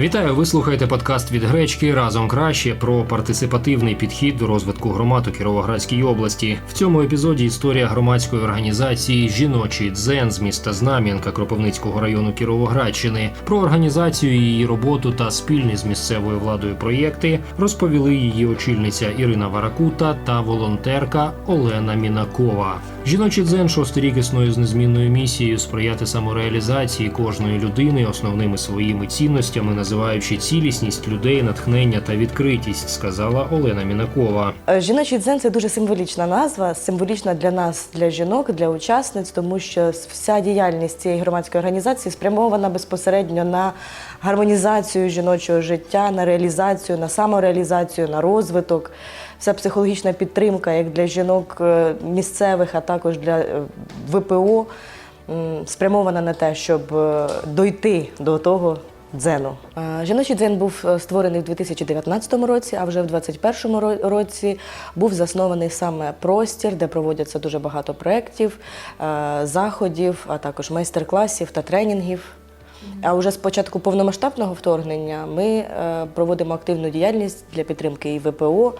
Вітаю! Ви слухаєте подкаст від гречки разом краще про партисипативний підхід до розвитку громад у Кіровоградській області. В цьому епізоді історія громадської організації Жіночий дзен з міста Знам'янка Кропивницького району Кіровоградщини. Про організацію її роботу та спільні з місцевою владою проєкти розповіли її очільниця Ірина Варакута та волонтерка Олена Мінакова. Жіночий дзен шостий рік існує з незмінною місією сприяти самореалізації кожної людини основними своїми цінностями, називаючи цілісність людей, натхнення та відкритість, сказала Олена Мінакова. Е, Жіночий дзен це дуже символічна назва, символічна для нас, для жінок, для учасниць, тому що вся діяльність цієї громадської організації спрямована безпосередньо на гармонізацію жіночого життя, на реалізацію, на самореалізацію, на розвиток. Вся психологічна підтримка як для жінок е, місцевих, а також для е, ВПО спрямована на те, щоб дойти до того дзену. Жіночий дзен був е, створений в 2019 році, а вже в 2021 році був заснований саме простір, де проводяться дуже багато проєктів, е, заходів, а також майстер-класів та тренінгів. А вже з початку повномасштабного вторгнення ми е, проводимо активну діяльність для підтримки і ВПО,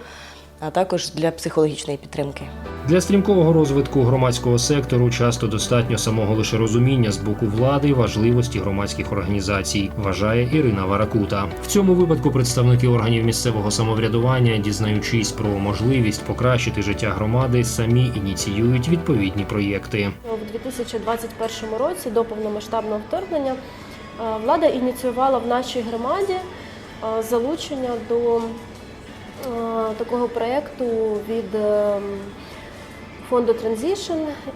а також для психологічної підтримки. Для стрімкого розвитку громадського сектору часто достатньо самого лише розуміння з боку влади важливості громадських організацій, вважає Ірина Варакута. В цьому випадку представники органів місцевого самоврядування, дізнаючись про можливість покращити життя громади, самі ініціюють відповідні проєкти. У 2021 році до повномасштабного вторгнення е, влада ініціювала в нашій громаді е, залучення до такого проєкту від е, фонду Транзішн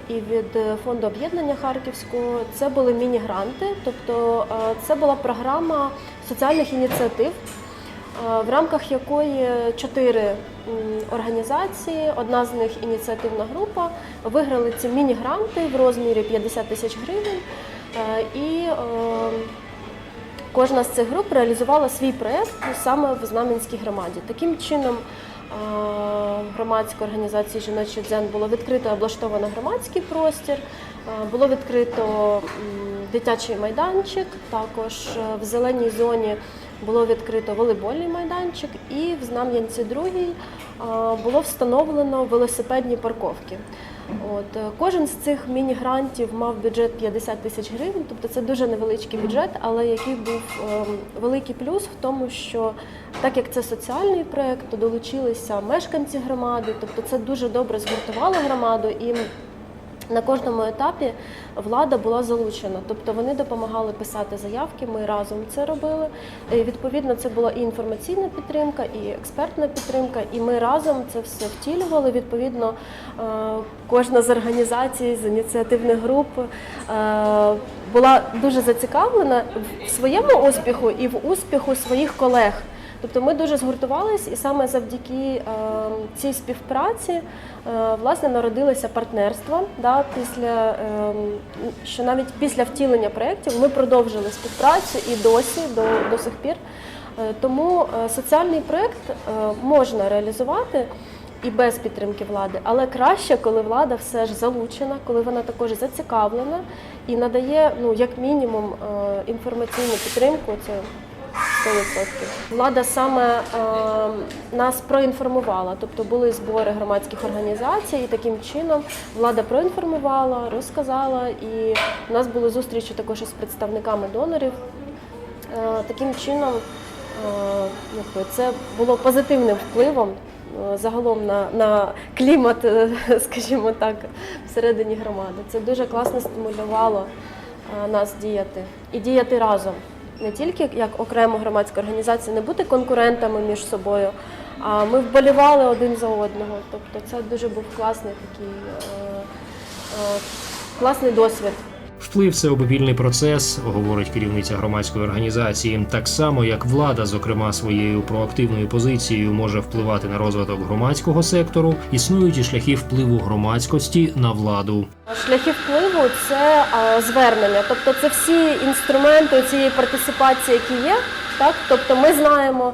і від е, фонду об'єднання Харківського. Це були міні-гранти, тобто е, це була програма соціальних ініціатив. е, В рамках якої чотири організації, одна з них ініціативна група, виграли ці міні-гранти в розмірі 50 тисяч гривень. Е, І е, кожна з цих груп реалізувала свій проєкт саме в Знам'янській громаді. Таким чином, громадської організації Жіночий дзен було відкрито облаштовано громадський простір, було відкрито дитячий майданчик, також е, в зеленій зоні було відкрито волейбольний майданчик, і в Знам'янці другій було встановлено велосипедні парковки. От е, кожен з цих міні-грантів мав бюджет 50 тисяч гривень, тобто це дуже невеличкий бюджет, але який був ем, великий плюс в тому, що так як це соціальний проект, то долучилися мешканці громади, тобто це дуже добре згуртувало громаду і. На кожному етапі влада була залучена, тобто вони допомагали писати заявки. Ми разом це робили. І, відповідно, це була і інформаційна підтримка, і експертна підтримка. І ми разом це все втілювали. Відповідно, е, кожна з організацій, з ініціативних груп е, була дуже зацікавлена в своєму успіху і в успіху своїх колег. Тобто ми дуже згуртувались, і саме завдяки е, цій співпраці е, власне народилися партнерства. Да, після, е, що навіть після втілення проєктів ми продовжили співпрацю і досі до, до сих пір. Е, тому е, соціальний проєкт можна реалізувати. І без підтримки влади, але краще, коли влада все ж залучена, коли вона також зацікавлена і надає ну як мінімум інформаційну підтримку. Це 100%. Влада саме е, нас проінформувала, тобто були збори громадських організацій, і таким чином влада проінформувала, розказала, і у нас були зустрічі також із представниками донорів. Е, таким чином е, це було позитивним впливом е, загалом на, на клімат, е, скажімо так, всередині громади. Це дуже класно стимулювало е, нас діяти і діяти разом. Не тільки як окрема громадська організація, не бути конкурентами між собою, а ми вболівали один за одного. Тобто це дуже був класний такий е, е, класний досвід. Вплив це обопільний процес, говорить керівниця громадської організації. Так само, як влада, зокрема своєю проактивною позицією, може впливати на розвиток громадського сектору, існують і шляхи впливу громадськості на владу. Шляхи впливу це звернення, тобто це всі інструменти цієї партисипації, які є. Так, тобто ми знаємо,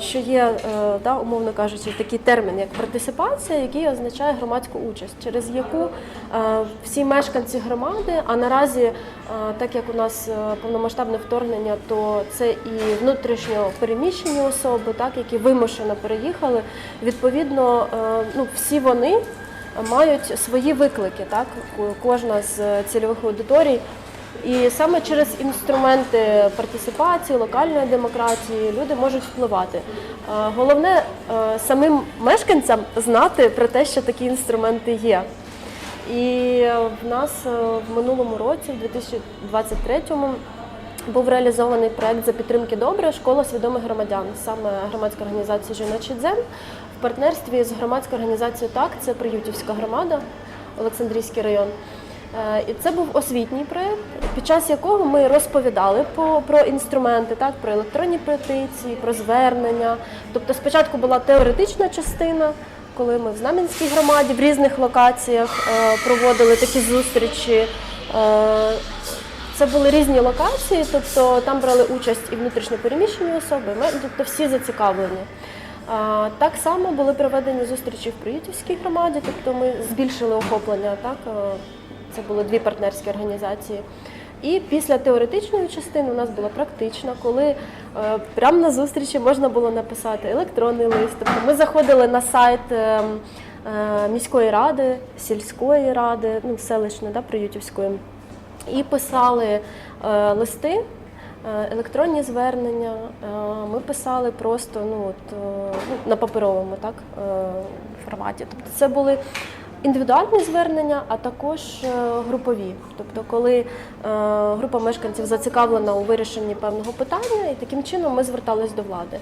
що є, е, да, умовно кажучи, такий термін, як партисипація, який означає громадську участь, через яку е, всі мешканці громади, а наразі, е, так як у нас е, повномасштабне вторгнення, то це і внутрішньо переміщені особи, так, які вимушено переїхали. Відповідно, е, ну, всі вони мають свої виклики, так, кожна з цільових аудиторій. І саме через інструменти партисипації, локальної демократії люди можуть впливати. Е, Головне е, самим мешканцям знати про те, що такі інструменти є. І в нас е, в минулому році, в 2023-му, був реалізований проект за підтримки добре школа свідомих громадян, саме громадська організація Жіночий дзен в партнерстві з громадською організацією ТАК, це Приютівська громада, Олександрійський район. Е, І це був освітній проєкт, під час якого ми розповідали по, про інструменти, так, про електронні петиції, про звернення. Тобто спочатку була теоретична частина, коли ми в Знам'янській громаді в різних локаціях е, проводили такі зустрічі. Е, Це були різні локації, тобто там брали участь і внутрішньо переміщені особи, тобто всі зацікавлені. Так само були проведені зустрічі в Приютівській громаді, тобто ми збільшили охоплення. Так? Це були дві партнерські організації. І після теоретичної частини у нас була практична, коли е, прямо на зустрічі можна було написати електронний лист. Тобто ми заходили на сайт е, е, міської ради, сільської ради, ну, селищної, да, Приютівської, і писали е, листи. е, Електронні звернення е, ми писали просто ну, от, е, ну, на паперовому так, форматі. Тобто це були індивідуальні звернення, а також е, групові. Тобто, коли е, група мешканців зацікавлена у вирішенні певного питання, і таким чином ми звертались до влади. Е,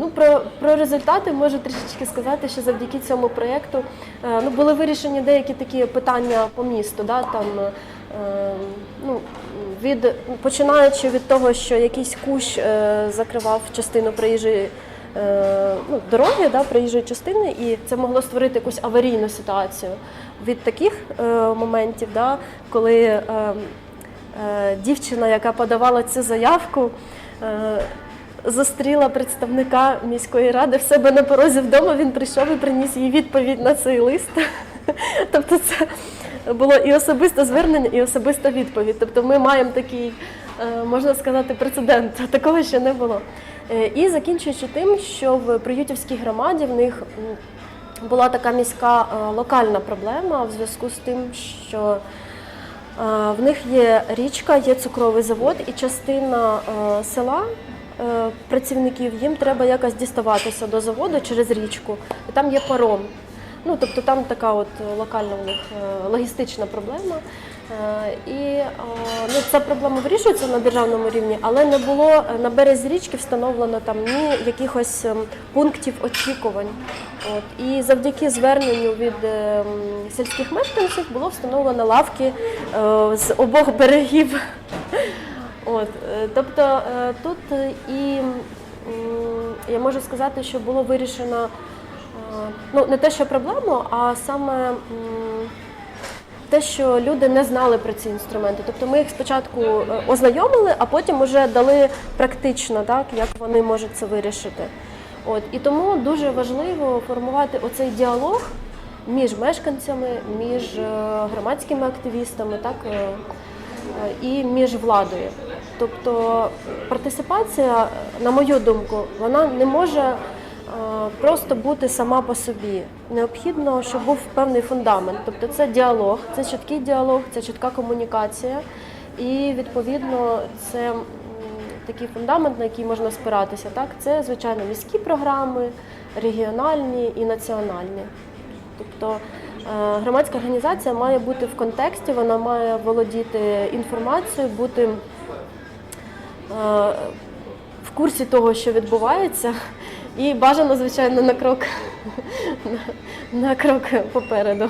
Ну, про, про результати можу трішечки сказати, що завдяки цьому проєкту ну, були вирішені деякі такі питання по місту. Да, там, ну, від, починаючи від того, що якийсь кущ закривав частину проїжджої ну, дороги, да, проїжджої частини, і це могло створити якусь аварійну ситуацію. Від таких е, моментів, да, коли е, е, дівчина, яка подавала цю заявку, е, зустріла представника міської ради в себе на порозі вдома. Він прийшов і приніс їй відповідь на цей лист. Тобто, це було і особисте звернення, і особиста відповідь. Тобто, ми маємо такий, е, можна сказати, прецедент. Такого ще не було. Е, І закінчуючи тим, що в Приютівській громаді в них була така міська е, локальна проблема в зв'язку з тим, що Е, В них є річка, є цукровий завод, і частина е, села е, працівників їм треба якось діставатися до заводу через річку. І там є паром. Ну, тобто там така от локальна у них е, логістична проблема. Е, І е, ну, ця проблема вирішується на державному рівні, але не було е, на березі річки встановлено там ні якихось ем, пунктів очікувань. От. І завдяки зверненню від ем, сільських мешканців було встановлено лавки з обох берегів. От. Тобто тут і я можу сказати, що було вирішено ну, не те, що проблему, а саме те, що люди не знали про ці інструменти. Тобто ми їх спочатку е, ознайомили, а потім вже дали практично, так, як вони можуть це вирішити. От. І тому дуже важливо формувати оцей діалог між мешканцями, між е, громадськими активістами, так, е, і між владою. Тобто партисипація, на мою думку, вона не може просто бути сама по собі. Необхідно, щоб був певний фундамент. Тобто це діалог, це чіткий діалог, це чітка комунікація. І відповідно це такий фундамент, на який можна спиратися. Так? Це, звичайно, міські програми, регіональні і національні. Тобто е, громадська організація має бути в контексті, вона має володіти інформацією, бути е, в курсі того, що відбувається, і бажано, звичайно, на крок, на, на крок попереду.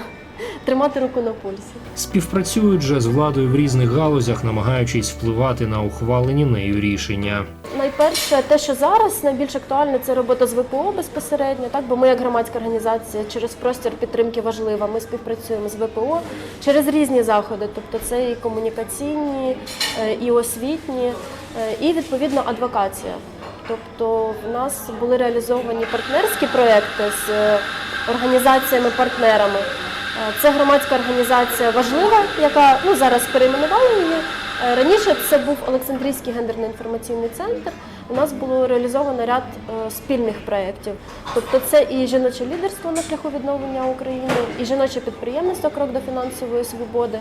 Тримати руку на пульсі. Співпрацюють же з владою в різних галузях, намагаючись впливати на ухвалені нею рішення. Найперше, те, що зараз найбільш актуально, це робота з ВПО безпосередньо, так бо ми як громадська організація через простір підтримки важлива. Ми співпрацюємо з ВПО через різні заходи, тобто це і комунікаційні, е, і освітні, е, і відповідно адвокація. Тобто в нас були реалізовані партнерські проекти з е, організаціями-партнерами. Е, Це громадська організація важлива, яка ну зараз перейменували її. Е, Раніше це був Олександрійський гендерно-інформаційний центр. У нас було реалізовано ряд спільних проєктів. Тобто це і жіноче лідерство на шляху відновлення України, і жіноче підприємництво крок до фінансової свободи.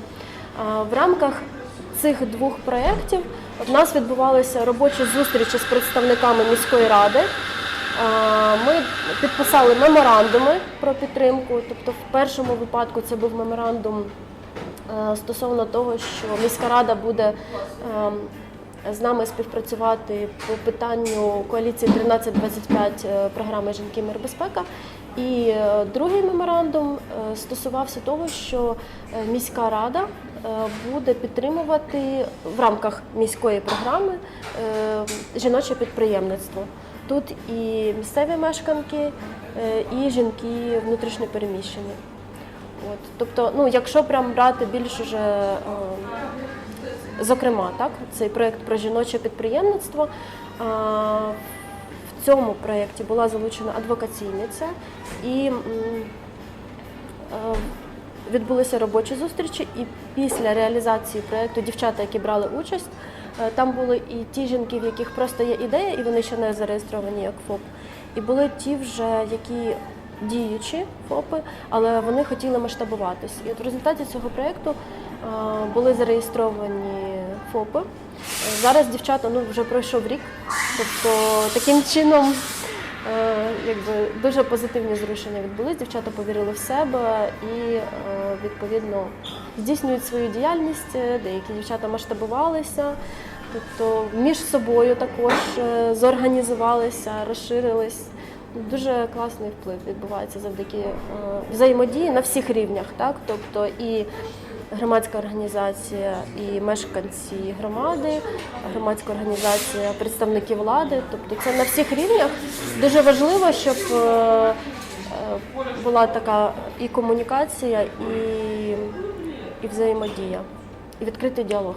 В рамках цих двох проєктів у нас відбувалися робочі зустрічі з представниками міської ради. Ми підписали меморандуми про підтримку. Тобто, в першому випадку це був меморандум е, стосовно того, що міська рада буде ем, з нами співпрацювати по питанню коаліції 1325 е, програми Жінки мир безпека. І е, другий меморандум стосувався того, що міська рада буде підтримувати в рамках міської програми е, жіноче підприємництво. Тут і місцеві мешканки, е, і жінки внутрішньо переміщені. От, тобто, ну, якщо прям брати більш уже, е, зокрема, так, цей проєкт про жіноче підприємництво, е, в цьому проєкті була залучена адвокаційниця і е, відбулися робочі зустрічі. І після реалізації проєкту дівчата, які брали участь, е, там були і ті жінки, в яких просто є ідея, і вони ще не зареєстровані як ФОП. І були ті вже, які діючі ФОПи, але вони хотіли масштабуватись. І от в результаті цього проєкту е, були зареєстровані ФОПи. Е, Зараз дівчата ну, вже пройшов рік, тобто таким чином якби, дуже позитивні зрушення відбулись. Дівчата повірили в себе і е, відповідно здійснюють свою діяльність. Е, Деякі дівчата масштабувалися. Тобто між собою також е, зорганізувалися, розширились. Дуже класний вплив відбувається завдяки е, взаємодії на всіх рівнях, так тобто і громадська організація, і мешканці громади, громадська організація, представники влади. Тобто це на всіх рівнях дуже важливо, щоб е, е, була така і комунікація, і, і взаємодія, і відкритий діалог.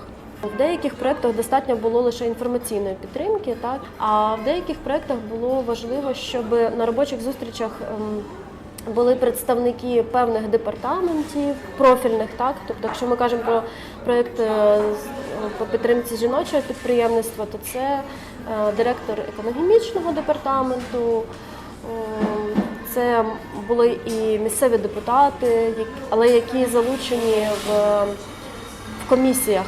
В деяких проєктах достатньо було лише інформаційної підтримки, так а в деяких проєктах було важливо, щоб на робочих зустрічах ем, були представники певних департаментів, профільних, так. Тобто, якщо ми кажемо про проєкт е, по підтримці жіночого підприємництва, то це е, директор економічного департаменту. Це були і місцеві депутати, але які залучені в, в комісіях,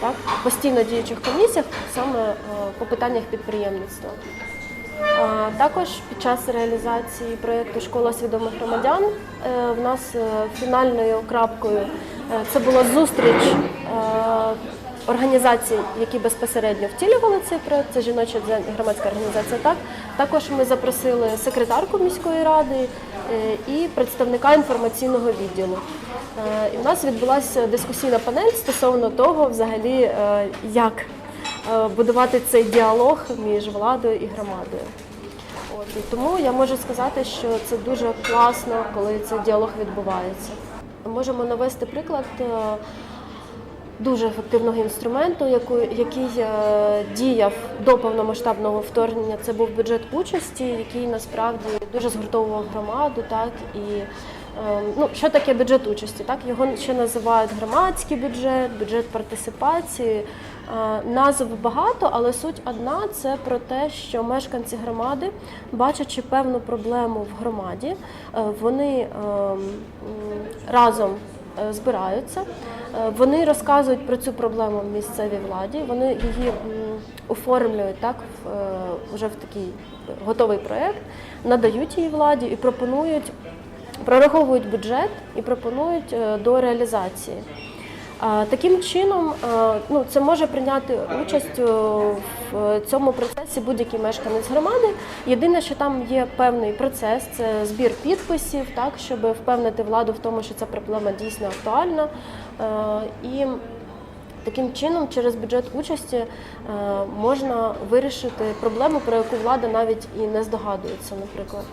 так, постійно діючих комісіях саме е, по питаннях підприємництва. Також під час реалізації проєкту Школа свідомих громадян е, в нас е, фінальною крапкою е, це була зустріч організацій, які безпосередньо втілювали цей проєкт. Це жіноча громадська організація. Так також ми запросили секретарку міської ради і представника інформаційного відділу. І в нас відбулася дискусійна панель стосовно того, взагалі, як будувати цей діалог між владою і громадою. От, і тому я можу сказати, що це дуже класно, коли цей діалог відбувається. Можемо навести приклад е, дуже ефективного інструменту, який е, діяв до повномасштабного вторгнення. Це був бюджет участі, який насправді дуже згуртовував громаду. Так і е, ну, що таке бюджет участі? Так його ще називають громадський бюджет, бюджет партисипації. Е, Назв багато, але суть одна це про те, що мешканці громади, бачачи певну проблему в громаді, е, вони е, разом збираються, вони розказують про цю проблему в місцевій владі, вони її оформлюють так вже в такий готовий проєкт, надають її владі і пропонують, прораховують бюджет і пропонують до реалізації. Таким чином, е, ну, це може прийняти участь е, в цьому процесі будь-який мешканець громади. Єдине, що там є певний процес, це збір підписів, так, щоб впевнити владу в тому, що ця проблема дійсно актуальна. Е, І таким чином, через бюджет участі можна вирішити проблему, про яку влада навіть і не здогадується, наприклад.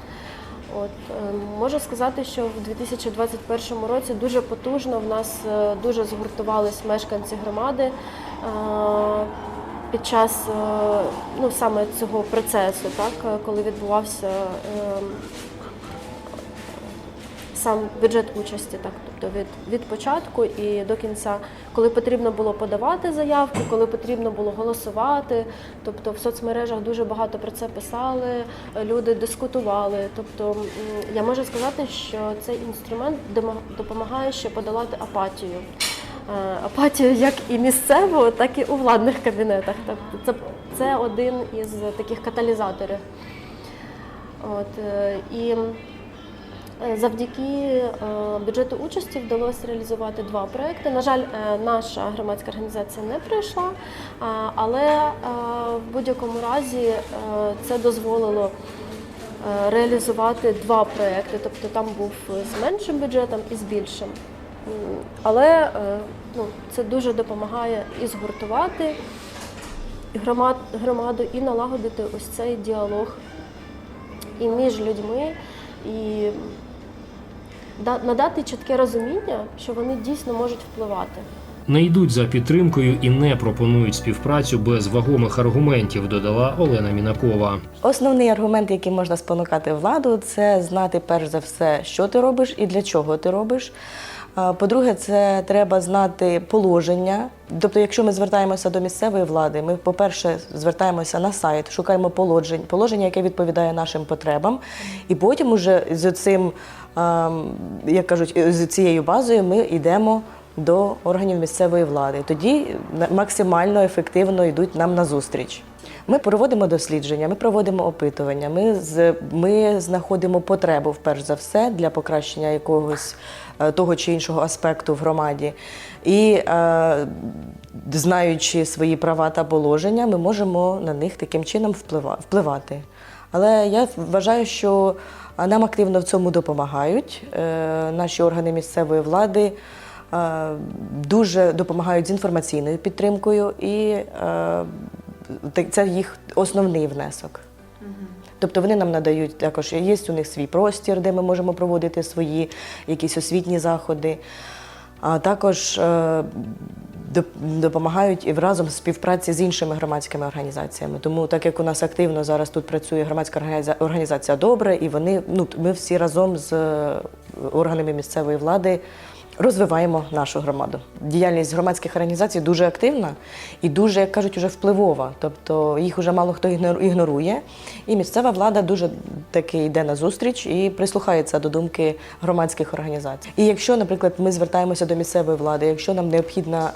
От е, можу сказати, що в 2021 році дуже потужно в нас е, дуже згуртувались мешканці громади. Е, під час е, ну, саме цього процесу, так, коли відбувався е, сам бюджет участі, так, тобто від, від початку і до кінця, коли потрібно було подавати заявки, коли потрібно було голосувати. Тобто в соцмережах дуже багато про це писали, люди дискутували. Тобто я можу сказати, що цей інструмент допомагає ще подолати апатію. Е, Апатію як і місцеву, так і у владних кабінетах. Тобто це, це один із таких каталізаторів. От, е, і Завдяки е, бюджету участі вдалося реалізувати два проекти. На жаль, е, наша громадська організація не пройшла, е, але е, в будь-якому разі е, це дозволило е, реалізувати два проекти. Тобто там був з меншим бюджетом і з більшим. Але е, ну, це дуже допомагає і згуртувати громад, громаду, і налагодити ось цей діалог і між людьми, і надати чітке розуміння, що вони дійсно можуть впливати. Не йдуть за підтримкою і не пропонують співпрацю без вагомих аргументів, додала Олена Мінакова. Основний аргумент, який можна спонукати владу, це знати перш за все, що ти робиш і для чого ти робиш. По-друге, це треба знати положення. Тобто, якщо ми звертаємося до місцевої влади, ми, по-перше, звертаємося на сайт, шукаємо положень, положення, яке відповідає нашим потребам, і потім уже з цим, як кажуть, з цією базою ми йдемо до органів місцевої влади. Тоді максимально ефективно йдуть нам на зустріч. Ми проводимо дослідження, ми проводимо опитування, ми, з, ми знаходимо потребу, перш за все, для покращення якогось е, того чи іншого аспекту в громаді. І е, знаючи свої права та положення, ми можемо на них таким чином вплива- впливати. Але я вважаю, що нам активно в цьому допомагають е, наші органи місцевої влади. е, Дуже допомагають з інформаційною підтримкою, і е, це їх основний внесок. Тобто вони нам надають також, є у них свій простір, де ми можемо проводити свої якісь освітні заходи, а також допомагають і разом співпраці з іншими громадськими організаціями. Тому, так як у нас активно зараз тут працює громадська організа- організація добре, і вони, ну, ми всі разом з е, органами місцевої влади розвиваємо нашу громаду. Діяльність громадських організацій дуже активна і дуже, як кажуть, уже впливова. Тобто їх вже мало хто ігнор- ігнорує. І місцева влада дуже таки йде на зустріч і прислухається до думки громадських організацій. І якщо, наприклад, ми звертаємося до місцевої влади, якщо нам необхідно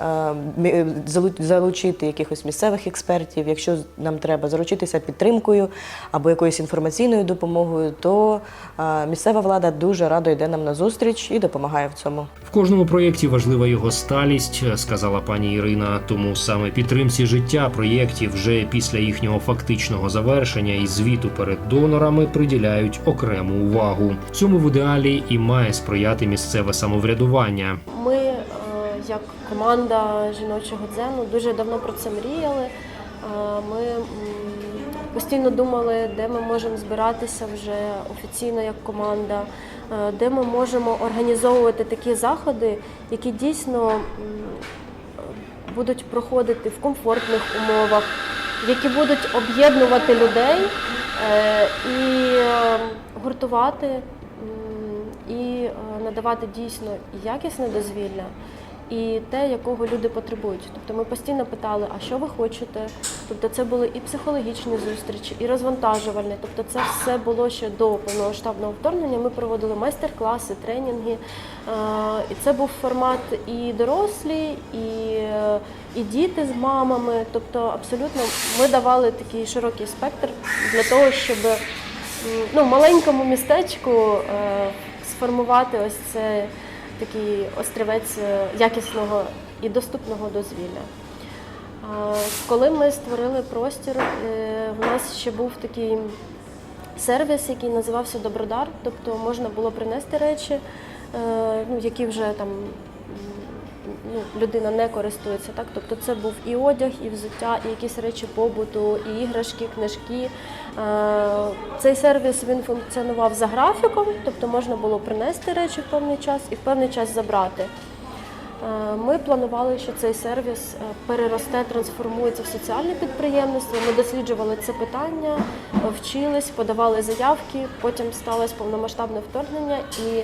е, залу- залучити якихось місцевих експертів, якщо нам треба заручитися підтримкою або якоюсь інформаційною допомогою, то е, місцева влада дуже радо йде нам на зустріч і допомагає в цьому. Кожному проєкті важлива його сталість, сказала пані Ірина. Тому саме підтримці життя проєктів вже після їхнього фактичного завершення і звіту перед донорами приділяють окрему увагу. Цьому в ідеалі і має сприяти місцеве самоврядування. Ми, е, як команда жіночого дзену, дуже давно про це мріяли. Е, Ми постійно думали, де ми можемо збиратися вже офіційно як команда, де ми можемо організовувати такі заходи, які дійсно будуть проходити в комфортних умовах, які будуть об'єднувати людей е, і е, гуртувати і е, надавати дійсно якісне дозвілля, і те, якого люди потребують. Тобто ми постійно питали, а що ви хочете? Тобто це були і психологічні зустрічі, і розвантажувальні. Тобто це все було ще до повномасштабного вторгнення. Ми проводили майстер-класи, тренінги. І це був формат і дорослі, і, і діти з мамами. Тобто, абсолютно ми давали такий широкий спектр для того, щоб ну, маленькому містечку е, сформувати ось це такий острівець е, якісного і доступного дозвілля. Е, Коли ми створили простір, е, в нас ще був такий сервіс, який називався Добродар, тобто можна було принести речі, ну, які вже там ну, людина не користується. Так? Тобто це був і одяг, і взуття, і якісь речі побуту, і іграшки, книжки. Е, Цей сервіс він функціонував за графіком, тобто можна було принести речі в певний час і в певний час забрати. Е, Ми планували, що цей сервіс е, переросте, трансформується в соціальне підприємництво. Ми досліджували це питання, вчились, подавали заявки. Потім сталося повномасштабне вторгнення, і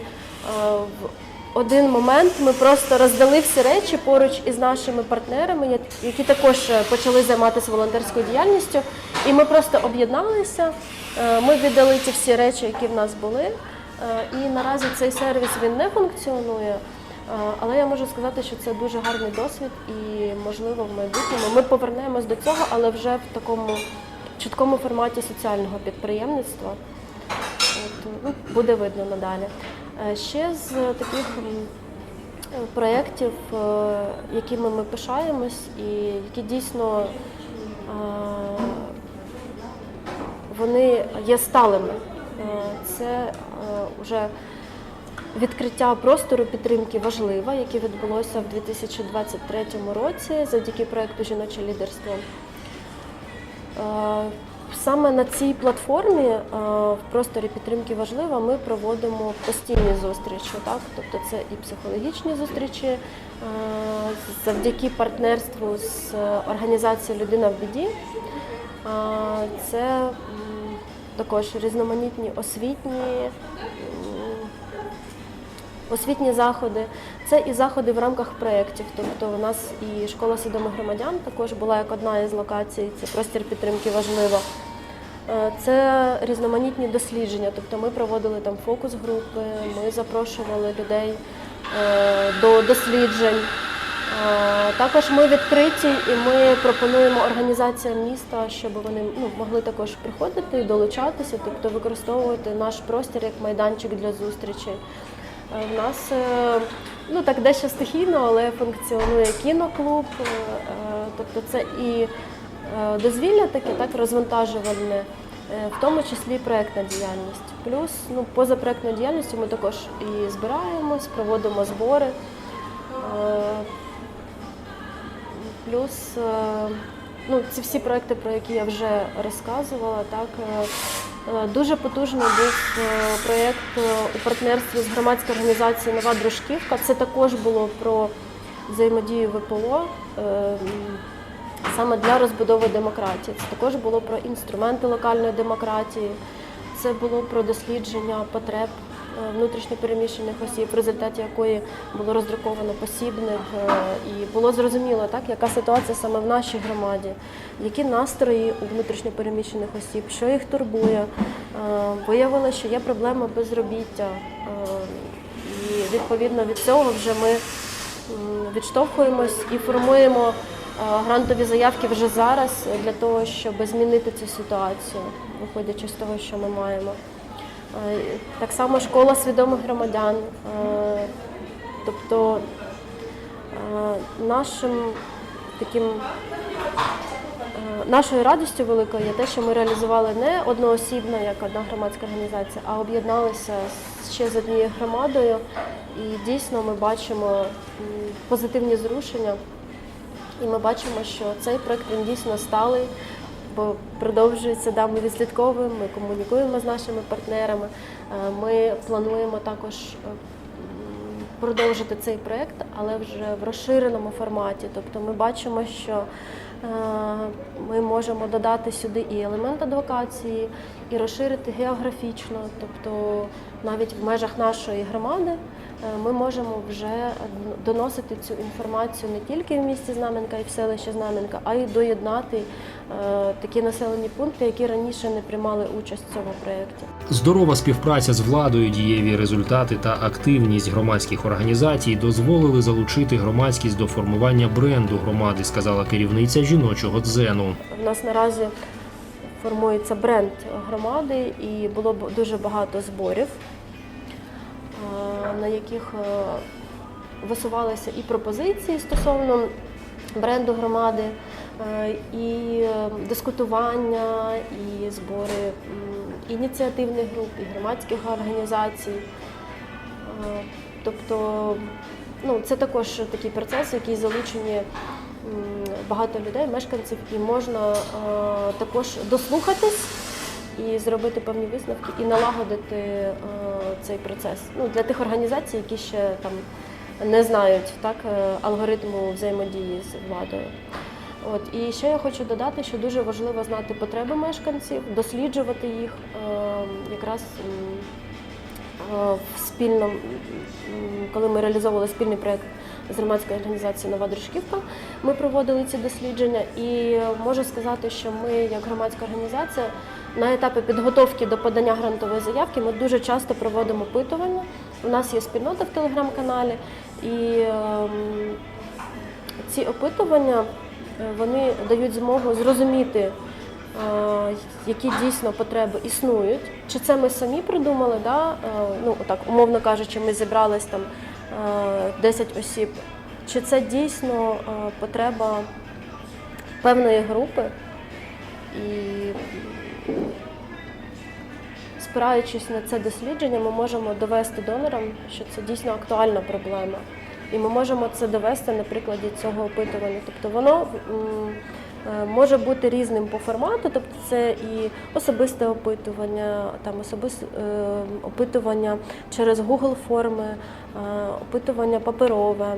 один момент ми просто роздали всі речі поруч із нашими партнерами, які також е, почали займатися волонтерською діяльністю. І ми просто об'єдналися. е, Ми віддали ті всі речі, які в нас були. е, І наразі цей сервіс він не функціонує. Але я можу сказати, що це дуже гарний досвід, і можливо в майбутньому ми повернемось до цього, але вже в такому чіткому форматі соціального підприємництва. От, ну, буде видно надалі. Е, Ще з таких е, проєктів, е, якими ми пишаємось, і які дійсно вони є сталими. Це вже відкриття простору підтримки важлива, яке відбулося в 2023 році завдяки проєкту Жіноче лідерство. Е, Саме на цій платформі е, в просторі підтримки важлива ми проводимо постійні зустрічі. Так? Тобто це і психологічні зустрічі е, завдяки партнерству з організацією Людина в біді. Е, Це також різноманітні освітні освітні заходи. Це і заходи в рамках проєктів. Тобто у нас і школа свідомих громадян також була як одна із локацій, це простір підтримки важливо. Е, Це різноманітні дослідження, тобто ми проводили там фокус-групи, ми запрошували людей е, до досліджень. Е, Також ми відкриті і ми пропонуємо організаціям міста, щоб вони ну, могли також приходити і долучатися, тобто використовувати наш простір як майданчик для зустрічей. Е, В нас е, ну так дещо стихійно, але функціонує кіноклуб, е, тобто це і дозвілля таке, так розвантажувальне, в тому числі і проектна діяльність. Плюс ну, поза проектною діяльністю ми також і збираємось, проводимо збори. Плюс ну, ці всі проекти, про які я вже розказувала, так дуже потужний був е, проєкт е, у партнерстві з громадською організацією Нова Дружківка. Це також було про взаємодію ВПО. е, Саме для розбудови демократії. Це також було про інструменти локальної демократії, це було про дослідження потреб е, внутрішньопереміщених осіб, в результаті якої було роздруковано посібник, е, і було зрозуміло, так, яка ситуація саме в нашій громаді, які настрої у внутрішньопереміщених осіб, що їх турбує. Е, Виявилося, що є проблема безробіття. е, І відповідно від цього вже ми відштовхуємось і формуємо е, грантові заявки вже зараз для того, щоб змінити цю ситуацію, виходячи з того, що ми маємо. Е, Так само школа свідомих громадян. Е, Тобто е, нашим таким нашою радістю великою є те, що ми реалізували не одноосібно, як одна громадська організація, а об'єдналися ще з однією громадою. І дійсно ми бачимо позитивні зрушення. І ми бачимо, що цей проект він дійсно сталий, бо продовжується, да, ми відслідковуємо, ми комунікуємо з нашими партнерами. Е, Ми плануємо також е, продовжити цей проект, але вже в розширеному форматі. Тобто ми бачимо, що е, ми можемо додати сюди і елемент адвокації, і розширити географічно, тобто навіть в межах нашої громади. Е, Ми можемо вже доносити цю інформацію не тільки в місті Знаменка і в селищі Знаменка, а й доєднати е, такі населені пункти, які раніше не приймали участь в цьому проєкті. Здорова співпраця з владою, дієві результати та активність громадських організацій дозволили залучити громадськість до формування бренду громади, сказала керівниця жіночого дзену. У нас наразі формується бренд громади, і було б дуже багато зборів, на яких е, висувалися і пропозиції стосовно бренду громади, е, і е, дискутування, і збори ініціативних груп, і громадських організацій. Тобто, ну, це також такий процес, який залучені багато людей, мешканців, і можна також дослухатись і зробити певні висновки, і налагодити цей процес. Ну, для тих організацій, які ще там не знають так е, алгоритму взаємодії з владою. От і ще я хочу додати, що дуже важливо знати потреби мешканців, досліджувати їх е, якраз е, в спільному, коли ми реалізовували спільний проєкт з громадською організацією Нова Дружківка, ми проводили ці дослідження, і е, можу сказати, що ми, як громадська організація, на етапі підготовки до подання грантової заявки ми дуже часто проводимо опитування. У нас є спільнота в телеграм-каналі, і ем, ці опитування е, вони дають змогу зрозуміти, е, які дійсно потреби існують. Чи це ми самі придумали, да? е, ну так умовно кажучи, ми зібрались там е, 10 осіб, чи це дійсно е, потреба певної групи. І спираючись на це дослідження, ми можемо довести донорам, що це дійсно актуальна проблема. І ми можемо це довести на прикладі цього опитування. Тобто воно е, може бути різним по формату, тобто це і особисте опитування, там особисте опитування через Google форми, е, опитування паперове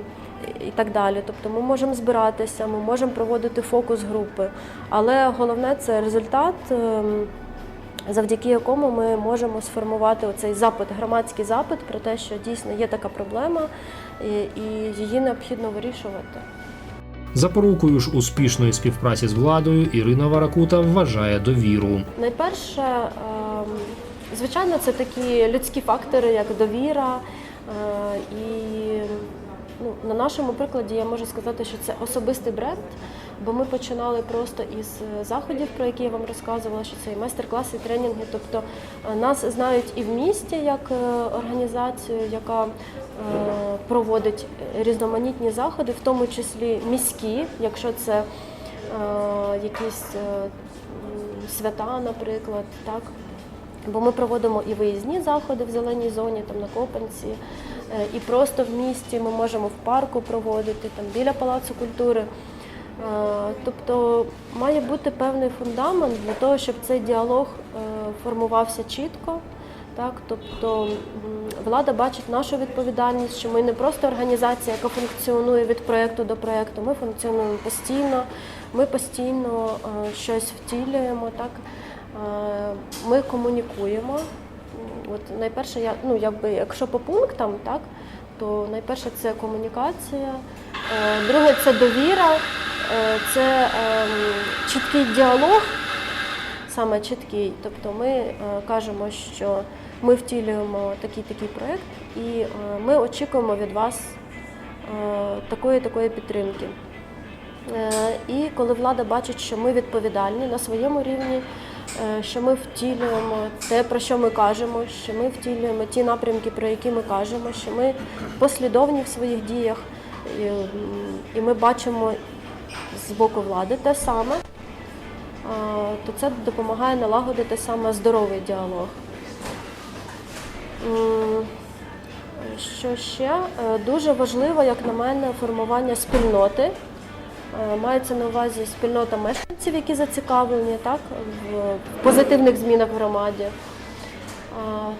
і так далі. Тобто ми можемо збиратися, ми можемо проводити фокус групи, але головне це результат. ем, завдяки якому ми можемо сформувати оцей запит, громадський запит про те, що дійсно є така проблема, і, її необхідно вирішувати. Запорукою ж успішної співпраці з владою Ірина Варакута вважає довіру. Найперше, ем, звичайно, це такі людські фактори, як довіра. е, І ну, на нашому прикладі я можу сказати, що це особистий бренд, бо ми починали просто із е, заходів, про які я вам розказувала, що це і майстер-класи, і тренінги. Тобто е, нас знають і в місті як е, організацію, яка проводить різноманітні заходи, в тому числі міські, якщо це якісь свята, наприклад, так. Бо ми проводимо і виїзні заходи в зеленій зоні, там на Копанці, е, і просто в місті ми можемо в парку проводити, там біля палацу культури. Е, Тобто має бути певний фундамент для того, щоб цей діалог е, формувався чітко. Так, тобто влада бачить нашу відповідальність, що ми не просто організація, яка функціонує від проєкту до проєкту, ми функціонуємо постійно, ми постійно щось втілюємо. Так. Е, Ми комунікуємо. От найперше, я ну якби якщо по пунктам, так то найперше це комунікація, е, друге це довіра, е, це ем, чіткий діалог, саме чіткий. Тобто ми кажемо, що ми втілюємо такий такий проєкт, і ми очікуємо від вас такої такої підтримки. І коли влада бачить, що ми відповідальні на своєму рівні, що ми втілюємо те, про що ми кажемо, що ми втілюємо ті напрямки, про які ми кажемо, що ми послідовні в своїх діях, і, ми бачимо з боку влади те саме, е, то це допомагає налагодити саме здоровий діалог. Що ще Е, дуже важливо, як на мене, формування спільноти. Е, Мається на увазі спільнота мешканців, які зацікавлені так, в позитивних змінах в громаді. Е,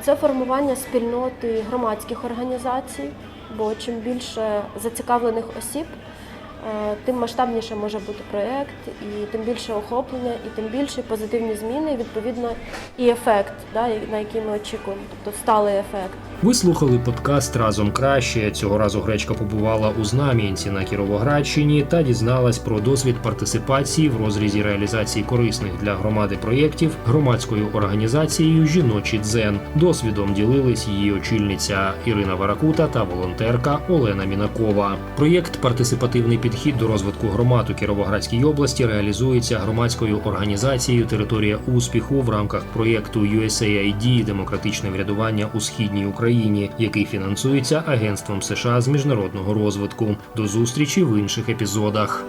Це формування спільноти громадських організацій, бо чим більше зацікавлених осіб, е, тим масштабніше може бути проєкт, і тим більше охоплення, і тим більше позитивні зміни, і відповідно і ефект, на який ми очікуємо, тобто сталий ефект. Ви слухали подкаст разом краще. Цього разу гречка побувала у Знам'янці на Кіровоградщині та дізналась про досвід партисипації в розрізі реалізації корисних для громади проєктів громадською організацією Жіночий дзен. Досвідом ділились її очільниця Ірина Варакута та волонтерка Олена Мінакова. Проєкт Партисипативний підхід до розвитку громад у Кіровоградській області реалізується громадською організацією Територія успіху в рамках проєкту USAID Демократичне врядування у східній Україні, який фінансується Агентством США з міжнародного розвитку. До зустрічі в інших епізодах.